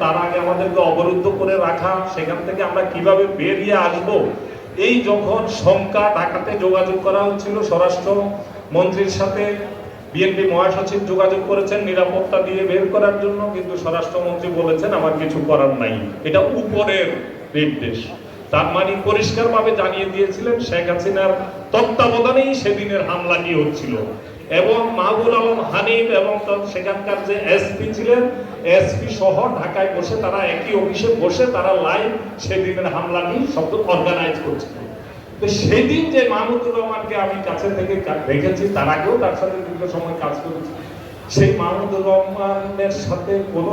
তার আগে আমাদেরকে অবরুদ্ধ করে রাখা, সেখান থেকে আমরা কীভাবে বেরিয়ে আসব? এই যখন শঙ্কা ঢাকাতে যোগাযোগ করা হচ্ছিল স্বরাষ্ট্র মন্ত্রীর সাথে বিএনপি মহাসচিব যোগাযোগ করেছেন নিরাপত্তা দিয়ে বের করার জন্য, কিন্তু স্বরাষ্ট্রমন্ত্রী বলেছেন, আমার কিছু করার নাই। এটা উপরের নির্দেশ। তার মানে পরিষ্কারভাবে জানিয়ে দিয়েছিলেন শেখ হাসিনার তত্ত্বাবধানেই সেদিনের হামলাটি হচ্ছিল। এবং মাহবুল আলম হানিফ এবং সেখানকার যে এসপি ছিলেন, এসপি সহ ঢাকায় বসে তারা একই অফিসে বসে তারা লাইভ সেদিনের হামলাটি সব অর্গানাইজ করছিল তো সেদিন যে মাহমুদুর রহমানকে আমি কাছে থেকে দেখেছি, তার আগেও তার সাথে দীর্ঘ সময় কাজ করেছি। সেই মাহমুদুর রহমানের সাথে কোনো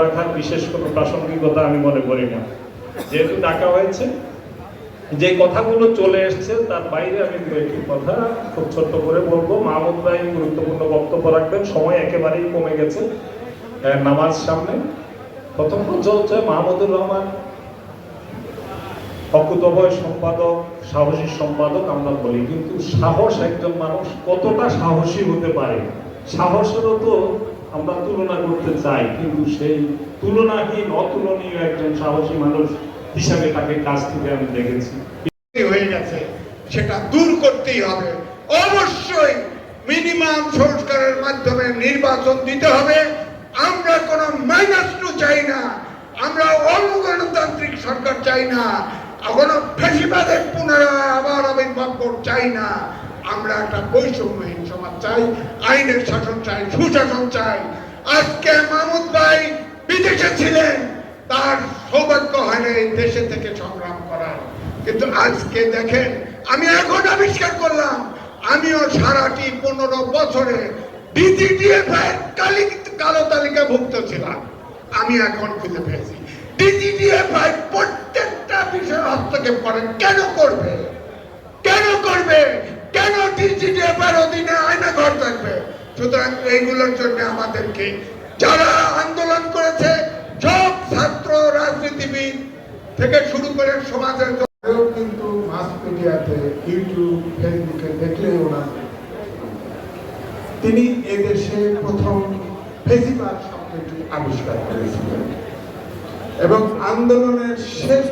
রাখার বিশেষ কোনো প্রাসঙ্গিকতা আমি মনে করি না। যেহেতু ডাকা হয়েছে যে কথাগুলো চলে এসছে, তার বাইরে আমি দু একটি কথা খুব ছোট্ট করে বলব। মাহমুদ ভাই গুরুত্বপূর্ণ বক্তব্য রাখবেন। সময় একেবারেই কমে গেছে নামাজ সামনে। প্রথম হচ্ছে মাহমুদুর রহমান, অকুতভয় সম্পাদক, সাহসী সম্পাদক, আমরা বলি। কিন্তু সাহস একজন মানুষ কতটা সাহসী হতে পারে? সাহসেরও তো আমরা তুলনা করতে চাই, কিন্তু সেই তুলনাহীন, অতুলনীয় একজন সাহসী মানুষ হিসাবে তাকে কাছ থেকে আমি দেখেছি। হয়ে গেছে, সেটা দূর করতেই হবে। অবশ্যই মিনিমাম সংস্কারের মাধ্যমে নির্বাচন দিতে হবে। আমরা কোনো মাইনাস টু চাই না। আমরা অগণতান্ত্রিক সরকার চাই না। কোনো ফেসিবাদের পুনরায় আবার আবির্ভাব চাই না। আমরা একটা বৈষম্যহীন সমাজ চাই, আইনের শাসন চাই, সুশাসন চাই। আজকে মাহমুদ ভাই বিদেশে ছিলেন। তার সৌভাগ্য হয় না এই দেশে থেকে সংগ্রাম করার। কিন্তু আজকে দেখেন, আমি এখন আবিষ্কার করলাম, আমিও সারাটি পনেরো বছরে কালি কালো তালিকাভুক্ত ছিলাম। আমি এখন খুঁজে পেয়েছি। প্রত্যেকটা বিষয়ে হস্তক্ষেপ করেন, কেন করবে? কেন করবে? কেন ডিজিটিএফ এর অধীনে আয়না ঘর থাকবে? সুতরাং এইগুলোর জন্য আমাদেরকে যারা রাজনীতিবিদ থেকে শুরু করে সমাজের কিন্তু মাস মিডিয়াতে ইউটিউব ফেসবুকে দেখলে ওনার তিনি এদেশে প্রথম ফেসিবাদ শব্দটি আবিষ্কার করেছিলেন। এবং আন্দোলনের শেষ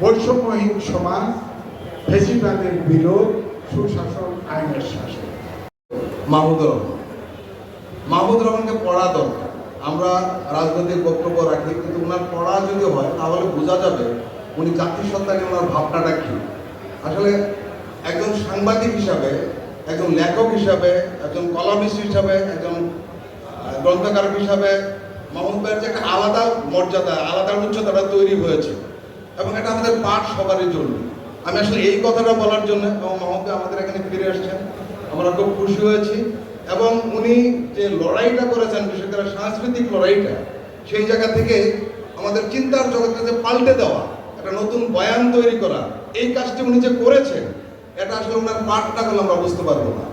বৈষম্যহীন সমাজ ফেসিবাদের বিরোধ সুশাসন আইনের শাসন। মাহমুদুর রহমান। মাহমুদুর রহমানকে পড়া দরকার। আমরা রাজনৈতিক বক্তব্য রাখি কিন্তু ওনার পড়া যদি হয় তাহলে বোঝা যাবে উনি জাতিসত্তা নিয়ে ওনার ভাবনাটা কি। আসলে একজন সাংবাদিক হিসাবে একজন লেখক হিসাবে একজন কলামিস্ট হিসাবে একজন আহ, গ্রন্থকারক হিসাবে মাহমুদ ভাইয়ের যে একটা আলাদা মর্যাদা আলাদা উচ্চতাটা তৈরি হয়েছে। এবং এটা আমাদের পাঠ সবারই জন্য। আমি আসলে এই কথাটা বলার জন্য এবং মাহমুদ আমাদের এখানে ফিরে আসছেন আমরা খুব খুশি হয়েছি। এবং উনি যে লড়াইটা করেছেন, বিশেষ করে সাংস্কৃতিক লড়াইটা, সেই জায়গা থেকে আমাদের চিন্তার জগৎকে যে পাল্টে দেওয়া, একটা নতুন বয়ান তৈরি করা, এই কাজটি উনি যে করেছেন, এটা আসলে ওনার পাঠটা করলে আমরা বুঝতে পারব না।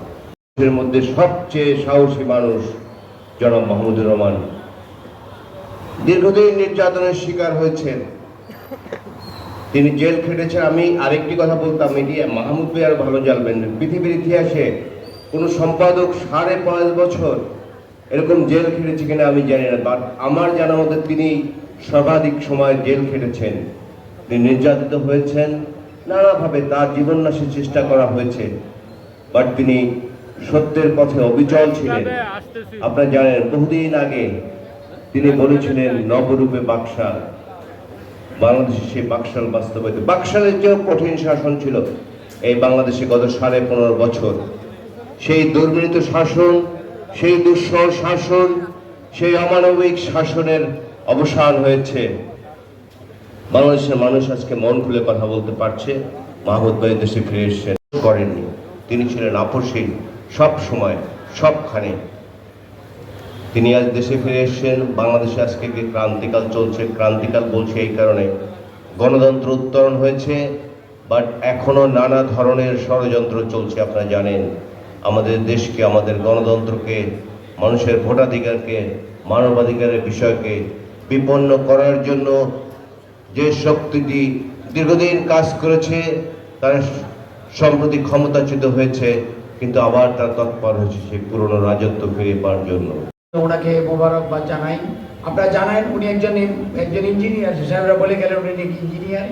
এর মধ্যে সবচেয়ে সাহসী মানুষ জনাব মাহমুদুর রহমান। দীর্ঘদিন নির্যাতনের শিকার হয়েছেন। তিনি জেল খেটেছেন। আমি আরেকটি কথা বলতাম, এটি মাহমুদ ভাই আর ভালো জানবেন পৃথিবীর ইতিহাসে কোনো সম্পাদক সাড়ে পাঁচ বছর এরকম জেল খেটেছে কিনা আমি জানি না বাট আমার জানা মতে তিনি সর্বাধিক সময় জেল খেটেছেন। তিনি নির্যাতিত হয়েছেন, নানাভাবে তার জীবন নাশের চেষ্টা করা হয়েছে বাট তিনি সত্যের পথে অবিচল ছিলেন। আপনারা জানেন, বহুদিন আগে তিনি বলেছিলেন, নবরূপে বাকশাল, বাংলাদেশে সেই বাকশাল বাস্তবায়িত। বাকশালের চেয়েও কঠিন শাসন ছিল এই বাংলাদেশে গত সাড়ে পনেরো বছর। সেই দুর্নীত শাসন, সেই দুঃসহ শাসন, সেই অমানবিক শাসনের অবসান হয়েছে। বাংলাদেশের মানুষ আজকে মন খুলে কথা বলতে পারছে। মাহমুদ ভাই দেশে ফিরে এসেছেন করেননি। তিনি ছিলেন আপসীন সব সময়, সবখানে। তিনি আজ দেশে ফিরে এসেছেন। বাংলাদেশে আজকে যে ক্রান্তিকাল চলছে। ক্রান্তিকাল বলছে এই কারণে। গণতন্ত্র উত্তরণ হয়েছে, বাট এখনও নানা ধরনের ষড়যন্ত্র চলছে, আপনারা জানেন। আমাদের দেশকে, আমাদের গণতন্ত্রকে, মানুষের ভোটাধিকারকে, মানবাধিকারের বিষয়কে বিপন্ন করার জন্য যে শক্তিটি দীর্ঘদিন কাজ করেছে, তারা সম্প্রতি ক্ষমতাচ্যুত হয়েছে, কিন্তু আবার তার তৎপর হয়েছে সেই পুরনো রাজত্ব ফিরে পাওয়ার জন্য। ওনাকে মোবারকবাদ জানাই। আপনারা জানেন, উনি একজন একজন ইঞ্জিনিয়ার। সাহেবরা বলে গেলেন উনি ইঞ্জিনিয়ার।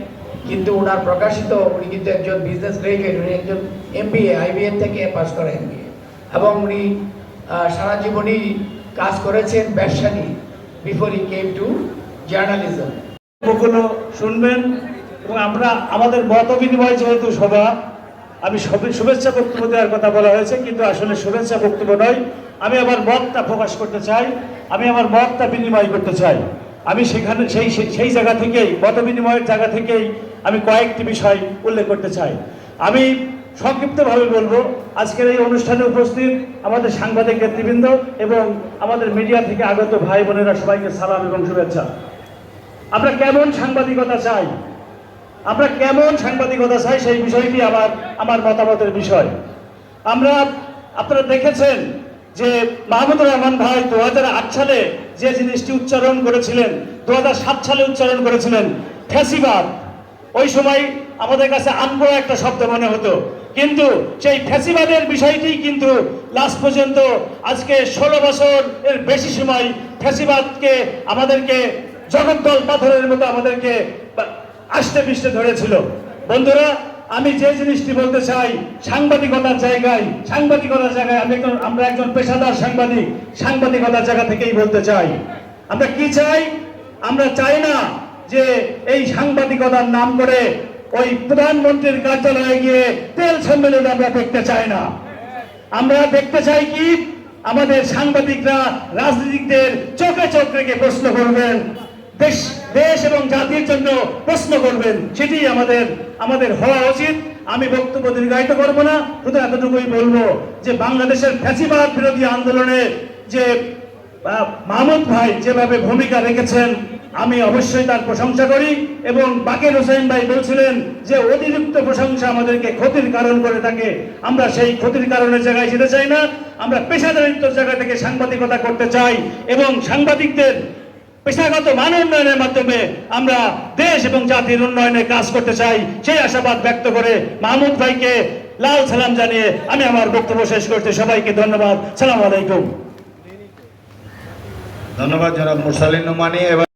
কিন্তু ওনার প্রকাশিত, উনি কিন্তু একজন বিজনেস গ্রাজুয়েট উনি একজন এমবিএ আইবিএ থেকে পাস করা এমবিএ এবং উনি সারা জীবনই কাজ করেছেন ব্যবসা নিয়ে before he came to journalism বক্তব্যগুলো শুনবেন? এবং আমরা, আমাদের মত বিনিময় যেহেতু সভা, আমি শুভেচ্ছা বক্তব্য দেওয়ার কথা বলা হয়েছে, কিন্তু আসলে শুভেচ্ছা বক্তব্য নয়। আমি আমার মতটা প্রকাশ করতে চাই, আমি আমার মতটা বিনিময় করতে চাই। আমি সেখানে সেই- সেই জায়গা থেকেই, মত বিনিময়ের জায়গা থেকেই আমি কয়েকটি বিষয় উল্লেখ করতে চাই। আমি সংক্ষিপ্তভাবে বলব, আজকের এই অনুষ্ঠানে উপস্থিত আমাদের সাংবাদিক নেতৃবৃন্দ এবং আমাদের মিডিয়া থেকে আগত ভাই বোনেরা, সবাইকে সালাম এবং শুভেচ্ছা। আমরা কেমন সাংবাদিকতা চাই? আমরা কেমন সাংবাদিকতা চাই সেই বিষয়টি আমার আমার মতামতের বিষয়। আমরা, আপনারা দেখেছেন যে মাহমুদুর রহমান ভাই দু হাজার আট সালে যে জিনিসটি উচ্চারণ করেছিলেন দু হাজার সাত সালে উচ্চারণ করেছিলেন, ফ্যাসিবাদ। ওই সময় আমাদের কাছে আনব একটা শব্দ মনে হতো। কিন্তু সেই ফ্যাসিবাদের বিষয়টি কিন্তু লাস্ট পর্যন্ত আজকে ষোলো বছর এর বেশি সময় ফ্যাসিবাদকে আমাদেরকে জগদ্দল পাথরের মতো আমাদেরকে আষ্টে পৃষ্ঠে ধরেছিল। বন্ধুরা, আমি যে জিনিসটি বলতে চাই, সাংবাদিকতার জায়গায় সাংবাদিকতার জায়গায় আমি একজন আমরা একজন পেশাদার সাংবাদিক, সাংবাদিকতার জায়গা থেকেই বলতে চাই। আমরা কি চাই? আমরা চাই না যে এই সাংবাদিকতার নাম করে ওই প্রধানমন্ত্রীর কার্যালয়ে গিয়ে তেল সম্মেলন আমরা দেখতে চাই না। আমরা দেখতে চাই কি? আমাদের সাংবাদিকরা রাজনীতিকদের চোখে চোখ রেখে প্রশ্ন করবেন। দেশ দেশ এবং জাতির জন্য প্রশ্ন করবেন। সেটি আমাদের আমাদের হওয়া উচিত। আমি বক্তব্য দীর্ঘায়িত করব না। শুধু এতটুকুই বলব যে বাংলাদেশের ফ্যাসিবাদ বিরোধী আন্দোলনে যে মাহমুদ ভাই যেভাবে ভূমিকা রেখেছেন, আমি অবশ্যই তার প্রশংসা করি এবং বাকের হোসেন ভাই বলছিলেন যে অতিরিক্ত প্রশংসা আমাদেরকে ক্ষতির কারণ করে থাকে। আমরা সেই ক্ষতির কারণের জায়গায় যেতে চাই না। আমরা পেশাদারিত্বের জায়গা থেকে সাংবাদিকতা করতে চাই এবং সাংবাদিকদের পেশাগত মান উন্নয়নের মাধ্যমে আমরা দেশ এবং জাতির উন্নয়নে কাজ করতে চাই। সেই আশাবাদ ব্যক্ত করে মাহমুদ ভাইকে লাল সালাম জানিয়ে আমি আমার বক্তব্য শেষ করতে সবাইকে ধন্যবাদ। সালাম আলাইকুম। ধন্যবাদ জনাব মুরসালিন নোমানি। এবার